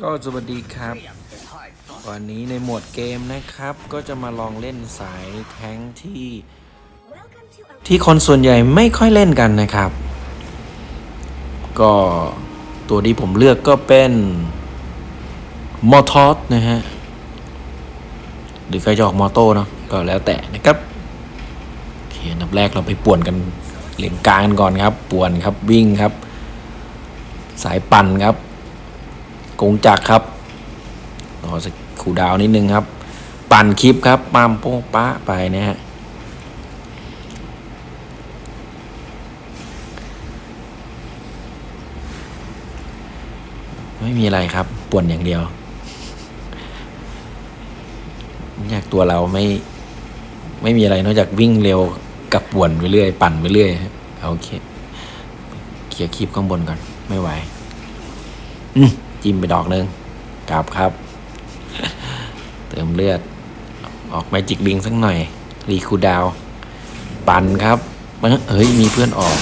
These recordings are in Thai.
ก็สวัสดีครับ วันนี้ในโหมดเกมนะครับ ก็จะมาลองเล่นสายแท้งที่ ที่คนส่วนใหญ่ไม่ค่อยเล่นกันนะครับ ก็ตัวที่ผมเลือกก็เป็นมอทอสนะฮะ หรือใครจะออกมอโต้เนาะก็แล้วแต่นะครับโอเคอันดับแรกเราไปป่วนกันเหลี่ยมกลางกันก่อนครับ ป่วนครับวิ่งครับ สายปั่นครับ กงจักครับรอสักคูลดาวนิดนึงครับ ปั่นคลิปครับปามโป้งป้าไปนะฮะไม่มีอะไรครับป่วนอย่างเดียวอยากตัวเราไม่ ไม่มีอะไรนอกจากวิ่งเร็วกับป่วนไปเรื่อย ปั่นไปเรื่อยเอาโอเคเคลียร์คลิปข้างบนก่อน ไม่ไหว อืม จิ้มไปดอกหนึ่งกลับครับ เติมเลือด ออกแมจิกลิงสักหน่อย รีคูลดาวน์ปั่นครับเฮ้ย มีเพื่อนออก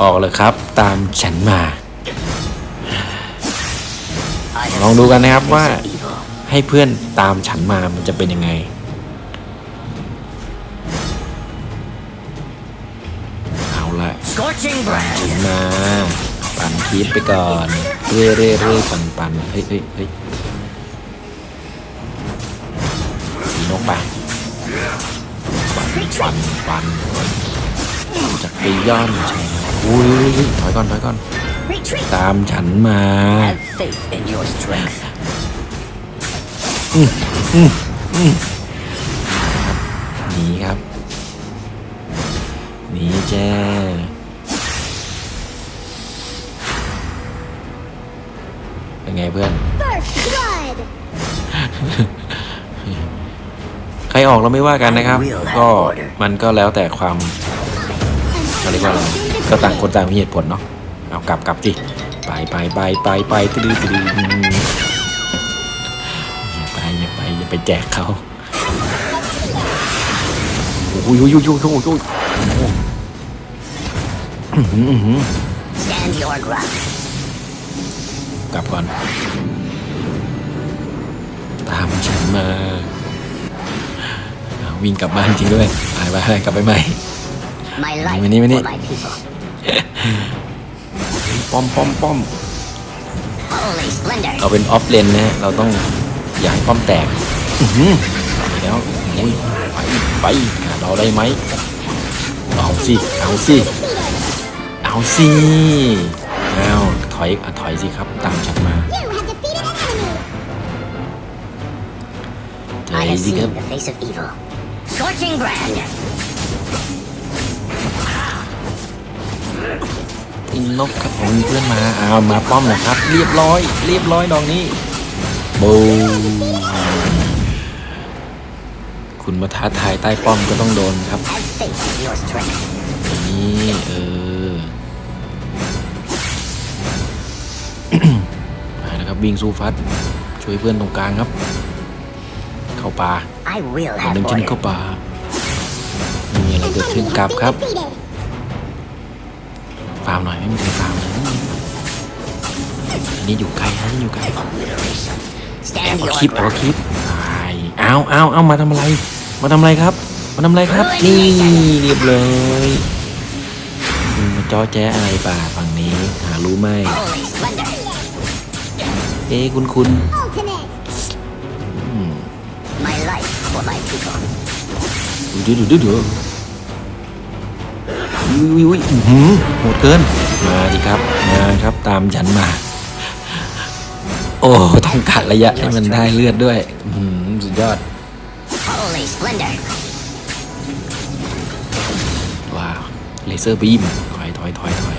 ออกเลยครับ ตามฉันมา ลองดูกันนะครับว่าให้เพื่อนตามฉันมามันจะเป็นยังไงเอาละ Scorching ปั่น brand. ถึงมาปั่น คีบไปก่อนเรื่อยเรื่อยเรื่อยปันปันเฮ้ยเฮ้ยเฮ้ยสีนกไปปั่นปันปันจากไปย่อนใช่ไหมอุ้ยถอยก่อนถอยก่อนตามฉันมา Have faith in your strength. หนีครับหนีแจ้ ใครออกเราไม่ว่ากันนะครับ ก็มันก็แล้วแต่ความเขาเรียกว่าอะไรก็ต่างคนต่างมีเหตุผลเนาะเอากลับกลับสิไปไปไปไปไปตื้อตื้ออย่าไปอย่าไปอย่าไปแจกเขาโอ้ยโอ้ยโอ้ยโอ้ยโอ้ยโอ้ยอื้อหืออื้อหือ Stand your ground. กลับก่อน ตามฉันมาอ้าววิ่งกลับบ้านจริงด้วยไปไปไปกลับไปใหม่ My life Mini, mini. for my people. ป้อมป้อมป้อม Holy splendor. เราเป็นออฟเลนนะฮะเราต้องอย่าให้ป้อมแตกอื้อหือไปแล้วโอ้ยไปไปหาเราได้ไหมเอาสิเอาสิเอาสิเอาถอยอะถอยสิครับตามฉันมา I have สิครับ seen the face of evil. Scorching brand. อินนกครับผมมีเพื่อนมาเอามาป้อมนะครับ เรียบร้อย เรียบร้อยดอกนี้บูคุณมาท้าทายใต้ป้อมก็ต้องโดนครับ Have faith in your strength. นี่เออมาแล้วครับวิ่งสู้ฟัดช่วยเพื่อนตรงกลางครับ เข้าป่า I will คนห have นึ่งฉัน order. เข้าป่าไม่มีอะไรเกิดขึ้นกลับครับ Defeated. ฟาร์มหน่อยไม่มีใครฟาร์มเลยอันนี้อยู่ไกลนะนี่อยู่ไกลแอบ Stand เอา your คลิปเอา ground. คลิปตายเอาเอาเอามาทำอะไร มาทำอะไรครับ มาทำอะไรครับ นี่เรียบเลยคุณมาจ้อแจ้อะไรป่าฝั่งนี้ หารู้ไหม Holy splendor. เอ้คุณคุณ life for my people. ดูดูดูดูอุ้ยอุ้ยอื้อหือโหดเกิน มาดิครับ มาครับตามฉันมา โอ้ ต้องกัดระยะให้มันได้เลือดด้วย อื้อหือสุดยอด Holy splendor. ว้าวเลเซอร์บีมถอยถอยถอยถอย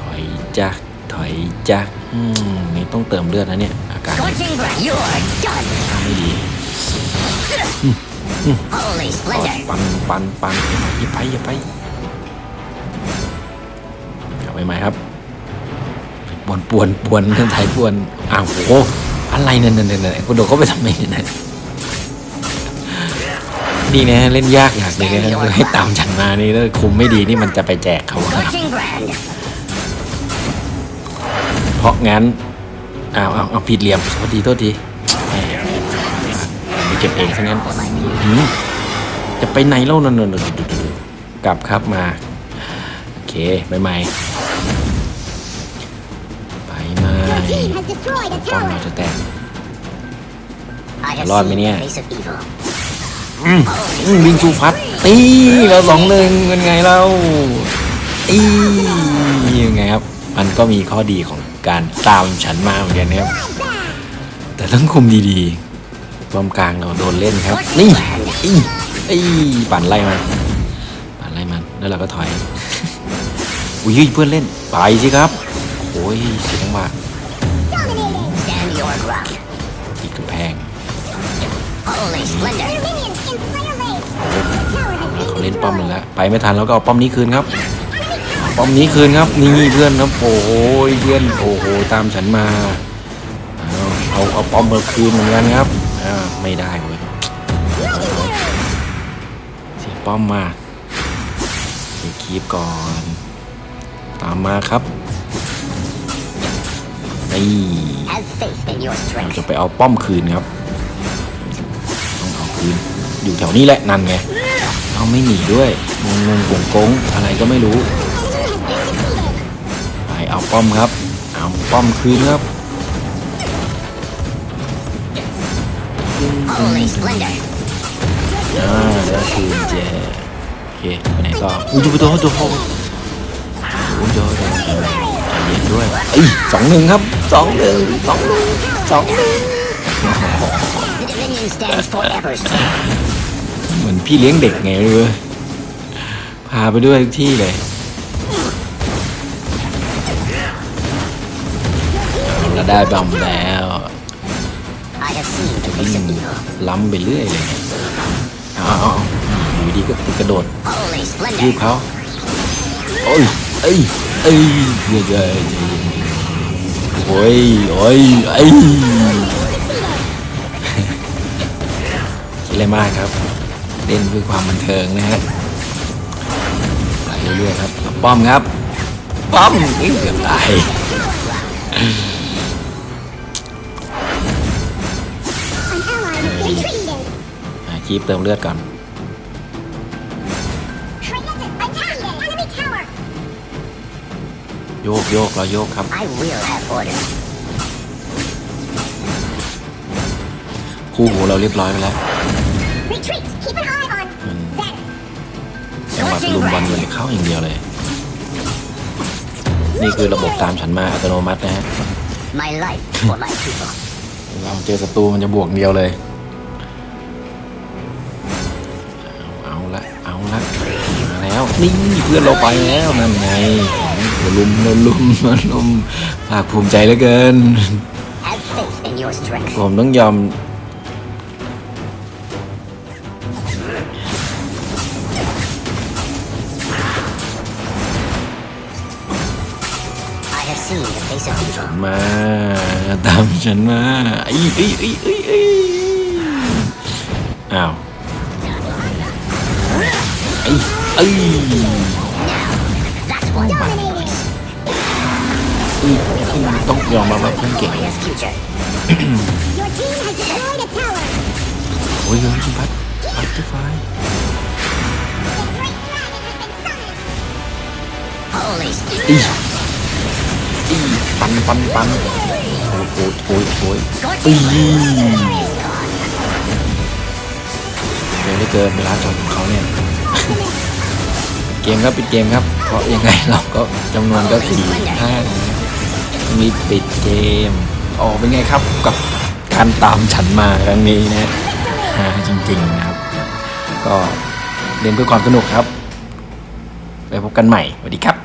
ถอยจ้ะถอยจ้ะอืมนี่ต้องเติมเลือดนะเนี่ยอาการ Scorching brand. You're done. ไม่ดี Holy ปัน splendor. ปันปันปันอย่าไปอย่าไปกลับไปไหมครับปวนปวนปวนเรื่องไทยปวนอ้าวโหอะไรเนี่ยเนี่ยเนี่ยเนี่ยกูโดดเข้าไปทำไมเนี่ยนะนี่นะเล่นยากอยากเลยนะให้ตามฉันมานี่ถ้าคุมไม่ดีนี่มันจะไปแจกเขาครับ Scorching brand. เพราะงั้นอ้าวอ้าวอ้าวผิดเหลี่ยมสวัสดีโทษทีแหมไป เก็บเองซะงั้นหืมจะไปไหนเล่านนนกลับครับมา โอเคไปใหม่ไปใหม่ Your team has destroyed a ป้อมเราจะแตก I have Lord, seen the Minia. face of evil. อืมอืมวิงจูพัดตีเราสองหนึ่งเป็นไงเราอียังไงครับ มันก็มีข้อดีของการตามฉันมาเหมือนกันนะครับ แต่ต้องคุมดีๆ ป้อมกลางเราโดนเล่นครับ นี่อีอีปั่นไล่มันปั่นไล่มันแล้วเราก็ถอยอุ้ยเพื่อนเล่นไปสิครับโอ้ยเสียจังหวะ Dominating. Stand your ground. ติดกำแพง Holy splendor. Your minions in Slayer Lake. Tower has เขา been เล่นป้อมมัน destroyed. แล้วไปไม่ทันแล้วก็เอาป้อมนี้คืนครับเอาป้อมนี้คืนครับนี่เพื่อนครับโอ้โหเพื่อนโอ้โหตามฉันมาเอาเอาเอาป้อมมาคืนเหมือนกันครับ อ่าไม่ได้เว้ย Legendary. เสียป้อมมาเดี๋ยวคีบก่อน ตามมาครับนี่ Have faith in your เรา strength. จะไปเอาป้อมคืนครับ ต้องเอาคืน อยู่แถวนี้แหละนั่นไงเอาไม่หนีด้วยงงงงกงๆอะไรก็ไม่รู้ไปเอาป้อมครับ เอาป้อมคืนครับ Holy splendor. อ่าแล้วคืนเจโอเคไปไหนต่ออุ้ยดูไปตัวตัวโอ้ยโดนใจเย็นด้วยเอ้ยสองหนึ่งครับสองหนึ่งสองหนึ่งสองหนึ่ง The Dominion stands forever strong. เหมือนพี่เลี้ยงเด็กไงเลย พาไปด้วยทุกที่เลยเอาละได้บอมแล้ว I have seen the face of evil. ล้ำไปเรื่อยเลยเอาเอาเอาอยู่ดีก็กระโดด Holy ยืบ splendor. เขาโอ้ยเอ้ยเอ้ยเดี๋ยวเดี๋ยวเดี๋ยวโอ้ยโอ้ยไอ้ยคิดอะไรมากครับ เล่นเพื่อความบันเทิงนะฮะไปเรื่อยๆครับ ป้อมครับ ป้อมนี่เกือบตาย คีบเติมเลือดก่อน Kratos attack. Enemy tower. โยกโยกเราโยกครับ I will have order. คู่หูเราเรียบร้อยไปแล้ว Retreat. Keep an eye on Zen. จังหวะตะลุมบอลเลยเข้าอย่างเดียวเลย นี่คือระบบตามฉันมาอัตโนมัตินะฮะ My life for my people. เราเจอศัตรูมันจะบวกเดียวเลย ละเอาละมาแล้วนี่เพื่อนเราไปแล้วนั่นไงโอ้โหลุมโดนลุมโดนลุมภาคภูมิใจเหลือเกิน Have faith in your strength. ผมต้องยอม I have seen the face of evil. มา ตามฉันมาไอ้ไอ้ไอ้ไอ้ไอ้อ้ พื่อนเก่ง glorious future. Your team has destroyed a tower. โอ้ยเฮ้ยคุณพัดพัดที่ไฟ The great dragon has been summoned. Holy อี splendor. อีปันปันปันโอ้ยโอ้ยโอ้ยโอ้ย Scorching อี blade is gone. เร็วเหลือเกินเวลาจบของเขาเนี่ย เกมครับปิดเกมครับ เพราะยังไงเราก็จำนวนก็สี่ห้ามีปิดเกม ออเป็นไงครับกับการตามฉันมาครั้งนี้นะฮาจริงๆนะครับ ก็เรียนเพื่อความสนุกครับไปพบกันใหม่สวัสดีครับ